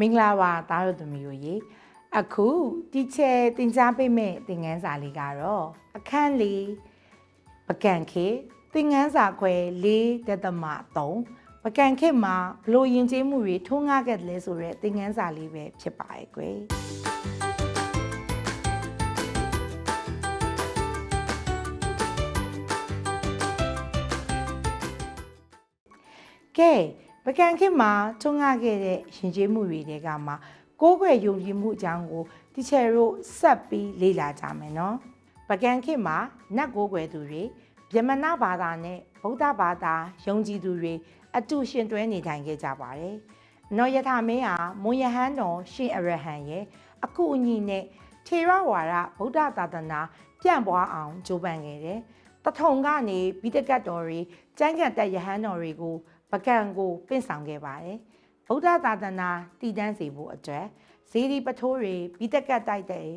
မင်္ဂလာပါသားတို့သမီးတို့ရေအခုတီချယ်တင် जा ပေးမဲ့သင်ခန်းစာလေးကတော့အခန်းလေးပကံခေသင်ခန်းစာခွဲ၄တက်သမ3ပကံခေမှာဘလို့ယဉ်ကျေးမှုတွေထွန်းကားခဲ့တယ်လဲဆိုတော့သင်ခန်းစာလေးပဲဖြစ်ပါရဲ့ကွယ်ကဲ ပကံခေတ်မှာထွန်းကားခဲ့တဲ့ရင်ကျေးမှုတွေတဲကမှာကိုးကွယ်ယုံကြည်မှုအကြောင်းကိုတီချယ်တို့ဆက်ပြီးလေ့လာကြမယ်နော်ပကံခေတ်မှာနတ်ကိုးကွယ်သူတွေဗြဟ္မဏဘာသာနဲ့ဗုဒ္ဓဘာသာယုံကြည်သူတွေအတူရှင်တွဲနေထိုင်ခဲ့ကြပါတယ်နော်ယထာမင်းဟာမွန်ယဟန်တော်ရှင်အရဟံရဲ့အခုအညီနဲ့ထေရဝါဒဗုဒ္ဓသာသနာပြန့်ပွားအောင်ကြိုးပမ်းခဲ့တယ်တထုံကနေဘိတကတ်တော်တွေကျမ်းဂန်တက်ယဟန်တော်တွေကို ပကံကိုပင့်ဆောင်ခဲ့ပါတယ်။ဗုဒ္ဓသာသနာတည်တံ့စေဖို့အတွက်ဇေဒီပထိုးတွေဘိတကတ်တိုက်တဲ့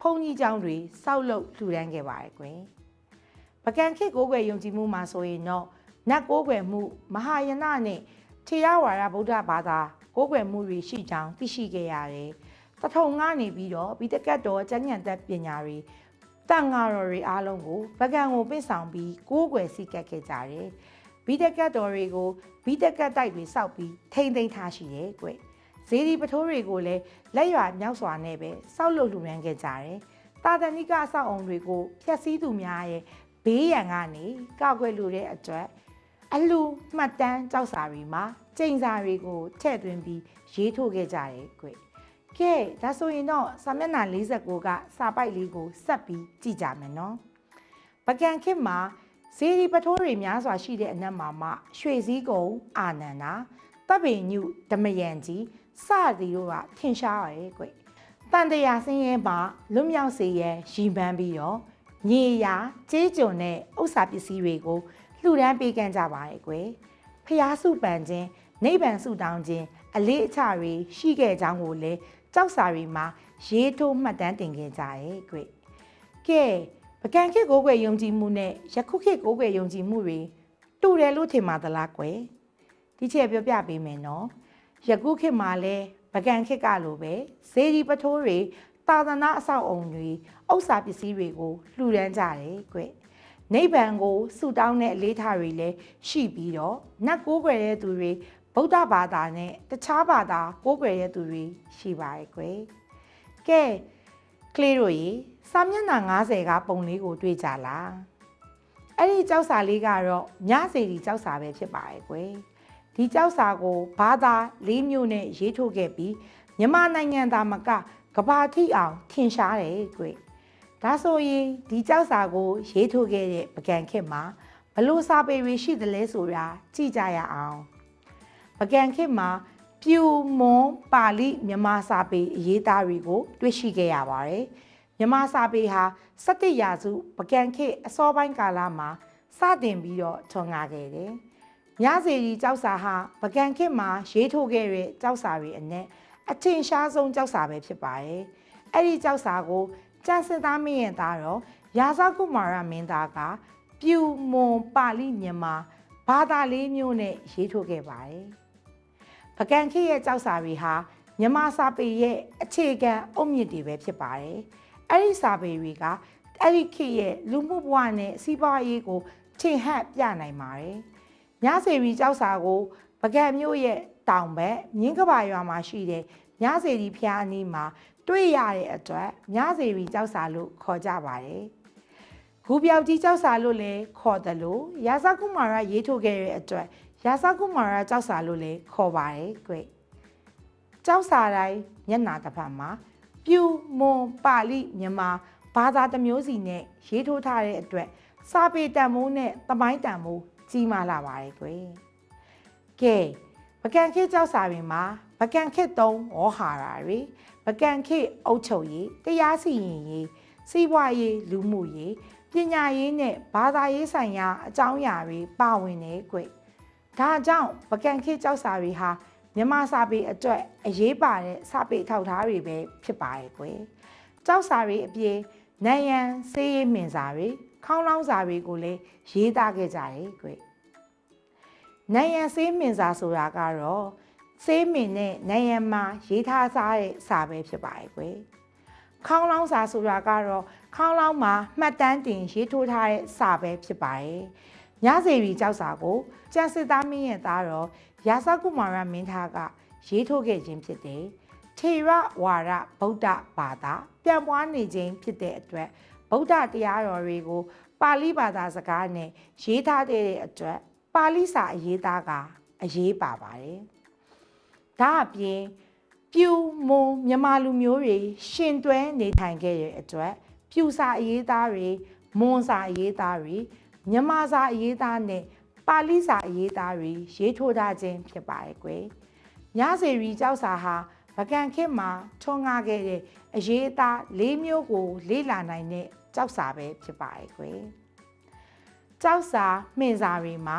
ဖုန်ကြီးကျောင်းတွေစောက်လုပ်လှူဒန်းခဲ့ပါတယ်ကွယ်။ပကံခေတ်ကိုးကွယ်ယုံကြည်မှုမှာဆိုရင်တော့နတ်ကိုးကွယ်မှုမဟာယနနဲ့ထေရဝါဒဗုဒ္ဓဘာသာကိုးကွယ်မှုတွေရှိကြောင်းသိရှိခဲ့ရတယ်။တထုံကနေပြီးတော့ဘိတကတ်တော်ကျမ်းဂန်သက်ပညာတွေတန်ဃာတော်တွေအားလုံးကိုပကံကိုပင့်ဆောင်ပြီးကိုးကွယ်စိတ်ကပ်ခဲ့ကြတယ်။ ဘီတကတ်တော်တွေကိုဘီတကတ်တိုက်တွေစောက်ပြီးထိမ့်သိမ်းထားရှိတယ်ကွ။ဇေဒီပထိုးတွေကိုလည်းလက်ရွာမြောက်စွာနဲ့ပဲစောက်လုပ်လှူဒန်းခဲ့ကြတယ်။တာတဏိကအဆောက်အုံတွေကိုဖျက်ဆီးသူများရဲ့ဘေးရန်ကနေကောက်ွယ်လူတဲ့အတွက်အလူမှတ်တမ်းကြောက်စာတွေမှာကျိန်စာတွေကိုထည့်သွင်းပြီးရေးထုတ်ခဲ့ကြတယ်ကွ။ကဲဒါဆိုရင်တော့စာမျက်နှာ49ကစာပိုက်လေးကိုဆက်ပြီးကြည့်ကြမယ်နော်။ပကံခေတ်မှာ ဇေဒီပထိုးတွေများစွာရှိတဲ့အနက်မှာမှရွှေစည်းကုံအာနန္ဒာတပ်ပေညုဓမယံကြီးစသည်တို့ကထင်ရှားရတယ်ကွတန်တရာစင်းရဲမှာလွတ်မြောက်စေရန်ရည်ပန်းပြီးတော့ညီရာကြေးကျွန်တဲ့ဥစ္စာပစ္စည်းတွေကိုလှူဒန်းပေးကမ်းကြပါရဲ့ကွယ်ဖျားစုပန်ခြင်းနိဗ္ဗာန်စုတောင်းခြင်းအလေးအချတွေရှိခဲ့ကြောင်းကိုလည်းကြောက်စာတွေမှာရေးထိုးမှတ်တမ်းတင်ခဲ့ကြရဲ့ကွကဲ ပကံခေတ်ကိုကွယ်ယုံကြည်မှုနဲ့ယခုခေတ်ကိုကွယ်ယုံကြည်မှုတွေတူတယ်လို့ထင်ပါသလားကွယ်ဒီချက်ပြောပြပေးမယ်နော်ယခုခေတ်မှာလဲပကံခေတ်ကလိုပဲဇေဒီပထိုးတွေသာသနာအဆောက်အုံတွေဥစ္စာပစ္စည်းတွေကိုလှူဒန်းကြတယ်ကွနိဗ္ဗာန်ကိုဆုတောင်းတဲ့အလေးထားတွေလည်းရှိပြီးတော့နတ်ကိုးကွယ်တဲ့သူတွေဗုဒ္ဓဘာသာနဲ့တခြားဘာသာကိုးကွယ်တဲ့သူတွေရှိပါရဲ့ကွယ်ကဲကလေးတို့ရေ စာမျက်နှာ90ကပုံလေးကိုတွေ့ကြလားအဲ့ဒီကြောက်စာလေးကတော့ညစီဒီကြောက်စာပဲဖြစ်ပါရဲ့ကွယ်ဒီကြောက်စာကိုဘာသာ၄မျိုးနဲ့ရေးထုတ်ခဲ့ပြီးမြန်မာနိုင်ငံသားမကကဘာထိအောင်ထင်ရှားတယ်ကွယ်ဒါဆိုရင်ဒီကြောက်စာကိုရေးထုတ်ခဲ့တဲ့ပကံခစ်မှာဘလို့စာပေတွေရှိသလဲဆိုတာကြည့်ကြရအောင်ပကံခစ်မှာပြူမွန်ပါဠိမြန်မာစာပေအရေးသားတွေကို တွေ့ရှိခဲ့ရပါတယ်။ မြမစာပေဟာ17ရာစုပကံခေတ်အစောပိုင်းကာလမှာစတင်ပြီးတော့ထွန်ကားခဲ့တယ်။ညစီရီကြောက်စာဟာပကံခေတ်မှာရေးထိုးခဲ့တဲ့ကြောက်စာတွေအနက်အထင်ရှားဆုံးကြောက်စာပဲဖြစ်ပါတယ်။အဲ့ဒီကြောက်စာကိုကျန်စစ်သားမင်းရဲ့သားတော့ရာဇကုမာရမင်းသားကပြူမွန်ပါဠိမြန်မာဘာသာလေးမျိုးနဲ့ရေးထိုးခဲ့ပါတယ်။ပကံခေတ်ရဲ့ကြောက်စာတွေဟာမြမစာပေရဲ့အခြေခံအုတ်မြစ်တွေပဲဖြစ်ပါတယ်။ အဲ့ဒီစာပေတွေကအဲ့ဒီခေတ်ရဲ့လူမှုဘဝနဲ့စီးပွားရေးကိုထင်ဟပ်ပြနိုင်ပါတယ်။ညစေရီကြောက်စာကိုပကံမျိုးရဲ့တောင်ဘက်မြင်းကဘာရွာမှာရှိတဲ့ညစေရီဖျားအနီးမှာတွေ့ရတဲ့အတွက်ညစေရီကြောက်စာလို့ခေါ်ကြပါတယ်။ဂူပြောက်ကြီးကြောက်စာလို့လည်းခေါ်တယ်လို့ရာဇကုမာရရေးထုတ်ခဲ့တဲ့အတွက်ရာဇကုမာရကြောက်စာလို့လည်းခေါ်ပါတယ်ကွ။ကြောက်စာတိုင်းမျက်နာတစ်ဖက်မှာ ပြူမွန်ပါဠိမြန်မာဘာသာတစ်မျိုးစီနဲ့ရေးထိုးထားတဲ့အတွက်စာပေတန်မိုးနဲ့သမိုင်းတန်မိုးကြီးမားလာပါတယ်ကွယ်ကဲပကံခေတ်ကြောက်စာတွေမှာပကံခေတ်သုံးဝေါ်ဟာရာတွေပကံခေတ်အုပ်ချုပ်ရေးတရားစီရင်ရေးစီးပွားရေးလူမှုရေးပညာရေးနဲ့ဘာသာရေးဆိုင်ရာအကြောင်းအရာတွေပါဝင်နေကွယ်ဒါကြောင့်ပကံခေတ်ကြောက်စာတွေဟာ မြန်မာစာပေအတွက်အရေးပါတဲ့စာပေထောက်ထားတွေပဲဖြစ်ပါရဲ့ကွယ်ကြောက်စာတွေအပြင်နယံစေးရေးမင်စာတွေခေါင်းလောင်းစာတွေကိုလည်းရေးသားခဲ့ကြတယ်ကွယ်နယံစေးမင်စာဆိုတာကတော့စေးမင်နဲ့နိုင်ရန်မှာရေးထားစားတဲ့စာပဲဖြစ်ပါရဲ့ကွယ်ခေါင်းလောင်းစာဆိုတာကတော့ခေါင်းလောင်းမှာမှတ်တမ်းတင်ရေးထိုးထားတဲ့စာပဲဖြစ်ပါရဲ့ ညစေရီကြောက်စာကိုကျန်စစ်သားမင်းရဲ့သားတော်ရာဇကုမာရမင်းသားကရေးထိုးခဲ့ခြင်းဖြစ်တယ်ထေရဝါဒဗုဒ္ဓဘာသာပြန့်ပွားနေခြင်းဖြစ်တဲ့အတွက်ဗုဒ္ဓတရားတော်တွေကိုပါဠိဘာသာစကားနဲ့ရေးထားတဲ့အတွက်ပါဠိစာအရေးသားကအရေးပါပါတယ်။ဒါအပြင်ပြူမုံမြန်မာလူမျိုးတွေရှင်တွဲနေထိုင်ခဲ့တဲ့အတွက်ပြူစာအရေးသားတွေမွန်စာအရေးသားတွေ မြန်မာစာအရေးသားနဲ့ပါဠိစာအရေးသားတွေရေးထိုးထားခြင်းဖြစ်ပါတယ်ကွယ်။ညစေရီကြောက်စာဟာဗကန်ခေတ်မှာထွန်းကားခဲ့တဲ့အရေးအသား၄မျိုးကို လေ့လာနိုင်တဲ့ကြောက်စာပဲဖြစ်ပါတယ်ကွယ်။ကြောက်စာမှင်စာတွေမှာ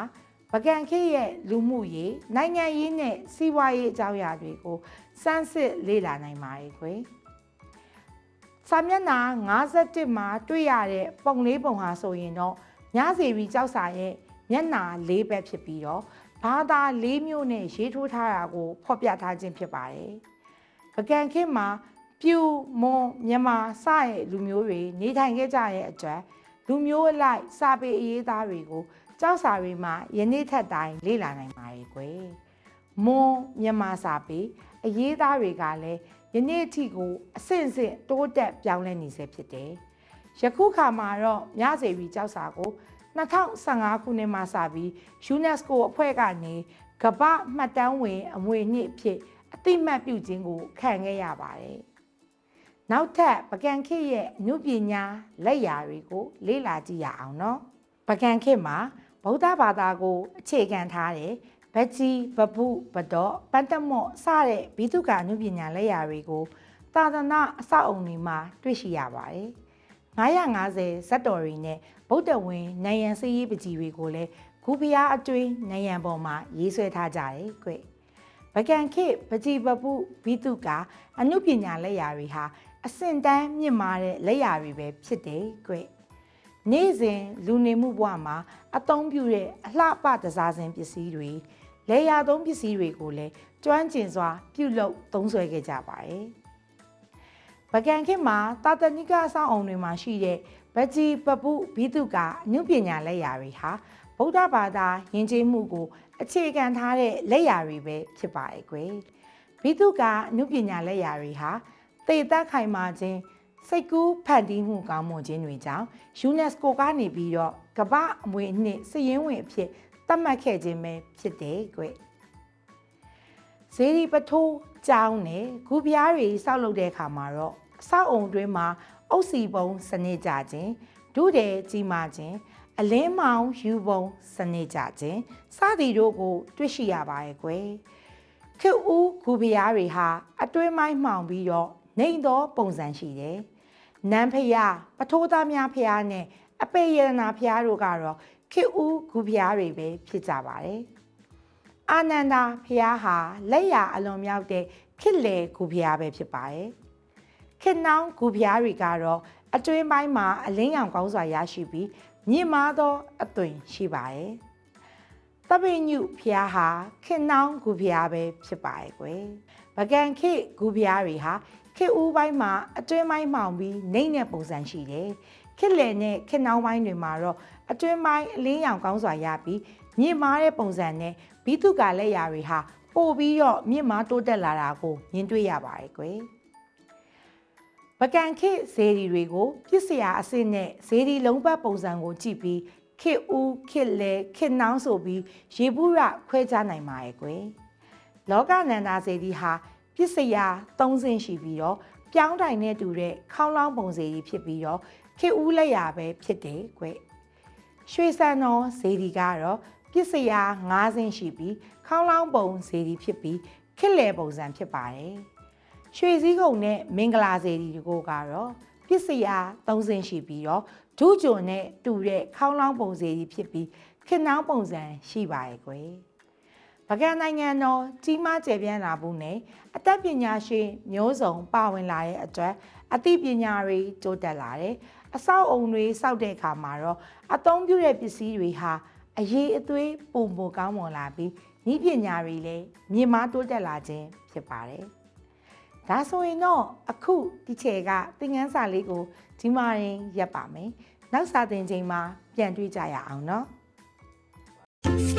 ဗကန်ခေတ်ရဲ့လူမှုရေးနိုင်ငံရေးနဲ့စီးပွားရေးအကြောင်းအရာတွေကိုစမ်းစစ်လေ့လာနိုင်ပါတယ်ကွယ်။စာမျက်နှာ51မှာတွေ့ရတဲ့ပုံလေးပုံဟာဆိုရင်တော့ ညစီပြီးကြောက်စာရဲ့မျက်နှာ၄ဘက်ဖြစ်ပြီးတော့ဘာသာ၄မျိုးနဲ့ရေးထိုးထားတာကိုဖော်ပြထားခြင်းဖြစ်ပါတယ်။ပကံခေတ်မှာပြူမွန်မြန်မာစရဲ့လူမျိုးတွေနေထိုင်ခဲ့ကြရဲ့အတွက်လူမျိုးအလိုက်စာပေအရေးသားတွေကိုကြောက်စာတွေမှာယနေ့ထက်တိုင်းလေ့လာနိုင်ပါတယ်ကွယ်။မွန်မြန်မာစာပေအရေးသားတွေကလည်းယနေ့အထိကိုအဆင့်ဆင့်တိုးတက်ပြောင်းလဲနေစေဖြစ်တယ်။ ယခုခါမှာတော့ညစေပြီးကြောက်စာကို2015ခုနှစ်မှာစပြီး UNESCO အဖွဲ့ကနေကမ္ဘာမှတ်တမ်းဝင်အမွေအနှစ်အဖြစ်အသိမှတ်ပြုခြင်းကိုခံခဲ့ရပါတယ်။နောက်ထပ်ပကံခေတ်ရဲ့အနုပညာလက်ရာတွေကို လေ့လာကြည့်ရအောင်နော်။ပကံခေတ်မှာဗုဒ္ဓဘာသာကိုအခြေခံထားတဲ့ဗကြီးဗပုဗဒောပတ္တမော့စတဲ့ဘိသုကာအနုပညာလက်ရာတွေကိုသာသနာအဆောက်အုံတွေမှာတွေ့ရှိရပါတယ်။ 950ဇတ်တော်တွေနဲ့ဗုဒ္ဓဝင်နိုင်ရန်စည်းရေးပကြီးတွေကိုလည်းဂူဖျားအတွေ့နိုင်ရန်ပေါ်မှာရေးဆွဲထားကြတယ်ကွ။ဗကန်ခေပကြီးပပုဘိတုကအနုပညာလက်ရာတွေဟာအစင်တန်းမြင့်မာတဲ့လက်ရာတွေပဲဖြစ်တယ်ကွ။နေ့စဉ်လူနေမှုဘဝမှာအသုံးပြုတဲ့အလှပတစားစင်ပစ္စည်းတွေလေယာသုံးပစ္စည်းတွေကိုလည်းကျွမ်းကျင်စွာပြုလုပ်သုံးစွဲခဲ့ကြပါတယ်။ ဗကန်ခေတ်မှာတာတနိကအဆောင်အုံတွေမှာရှိတဲ့ဗကြီးပပုဘိတုကအနုပညာလက်ရာတွေဟာဗုဒ္ဓဘာသာယဉ်ကျေးမှုကို အခြေခံထားတဲ့လက်ရာတွေပဲဖြစ်ပါရဲ့ကွယ်ဘိတုကအနုပညာလက်ရာတွေဟာတေသက်ခိုင်မာခြင်းစိတ်ကူးဖန်တီးမှုကောင်းမွန်ခြင်းတွေကြောင့် UNESCO ကနေပြီးတော့ကမ္ဘာအမွေအနှစ်စည်ရင်းဝင်အဖြစ်သတ်မှတ်ခဲ့ခြင်းပဲဖြစ်တယ်ကွဇေဒီပထိုး ကြောင်းနဲ့ဂူပြားတွေစောက်လုပ်တဲ့အခါမှာတော့အဆောက်အုံတွင်းမှာအုပ်စီပုံစနစ်ကြခြင်းဒုတယ်ကြီးမာခြင်းအလင်းမောင်ယူပုံစနစ်ကြခြင်းစသည်တို့ကို တွေ့ရှိရပါရဲ့ကွယ်ခေဦးဂူပြားတွေဟာအတွင်းမိုင်းမှောင်ပြီးတော့နေသောပုံစံရှိတယ်နန်းဖျားပထိုးသားများဖျားနဲ့အပေယရနာဖျားတို့ကတော့ခေဦးဂူဖျားတွေပဲဖြစ်ကြပါတယ် အာနန္ဒာဖျားဟာလက်ရအလွန်မြောက်တဲ့ခေလေဂူဖျားပဲဖြစ်ပါတယ်ခေနှောင်းဂူဖျားတွေကတော့အတွင်းပိုင်းမှာအလင်းရောင်ကောင်းစွာရရှိပြီးမြင့်မားသောအသွင်ရှိပါတယ်။တပိညုဖျားဟာခေနှောင်းဂူဖျားပဲဖြစ်ပါရဲ့ကွယ်။ဗကန်ခေဂူဖျားတွေဟာခေဦးပိုင်းမှာအတွင်းပိုင်းမှောင်ပြီးနှိမ့်တဲ့ပုံစံရှိတယ်။ခေလယ်နဲ့ခေနှောင်းပိုင်းတွေမှာတော့အတွင်းပိုင်းအလင်းရောင်ကောင်းစွာရပြီးမြင့်မားတဲ့ပုံစံနဲ့ ဘီတုကာလက်ရာတွေဟာပို့ပြီးတော့မြင့်မားတိုးတက်လာတာကိုမြင်တွေ့ရပါတယ်ကွယ်။ပကံခေဇေဒီတွေကိုပြစ်စရာအစစ်နဲ့ဇေဒီလုံးပတ်ပုံစံကိုကြည့်ပြီးခေဦးခေလဲခေနှောင်းဆိုပြီးရေဘူးရခွဲခြားနိုင်ပါရဲ့ကွယ်လောကနန္ဒာဇေဒီဟာပြစ်စရာ၃ဆင့်ရှိပြီးတော့ပြောင်းတိုင်နဲ့တူတဲ့ခေါင်းလောင်းပုံဇေဒီဖြစ်ပြီးတော့ခေဦးလက်ရာပဲဖြစ်တယ်ကွယ်ရွှေစံတော်ဇေဒီကတော့ ပြစ်စရာ၅ဆင့်ရှိပြီးခေါင်းလောင်းပုံဇေဒီဖြစ်ပြီးခစ်လေပုံစံဖြစ်ပါတယ်ရွှေစည်းကုံနဲ့မင်္ဂလာစေတီကိုကတော့ပစ္စယသုံးစင်းရှိပြီးတော့ဒုဂျွန်နဲ့တူတဲ့ခေါင်းလောင်းပုံစေတီဖြစ်ပြီးခင်နှောင်းပုံစံရှိပါရဲ့ကွယ်ပကံနိုင်ငံတော်ကြီးမားကျယ်ပြန့်လာမှုနဲ့အသက်ပညာရှင်မျိုးစုံပါဝင်လာတဲ့အတွက်အသိပညာတွေတိုးတက်လာတယ်အဆောက်အုံတွေစောက်တဲ့အခါမှာတော့အသုံးပြုတဲ့ပစ္စည်းတွေဟာ အရေးအသွေးပုံပုံကောင်းမွန်လာပြီးဤပညာတွေလည်းမြင့်မားတိုးတက်လာခြင်းဖြစ်ပါတယ်။ဒါဆိုရင်တော့အခုဒီချေကသင်ခန်းစာလေးကိုဒီမှာရင်ရပ်ပါမယ်။နောက်စာသင်ချိန်မှာပြန်တွေ့ကြရအောင်နော်။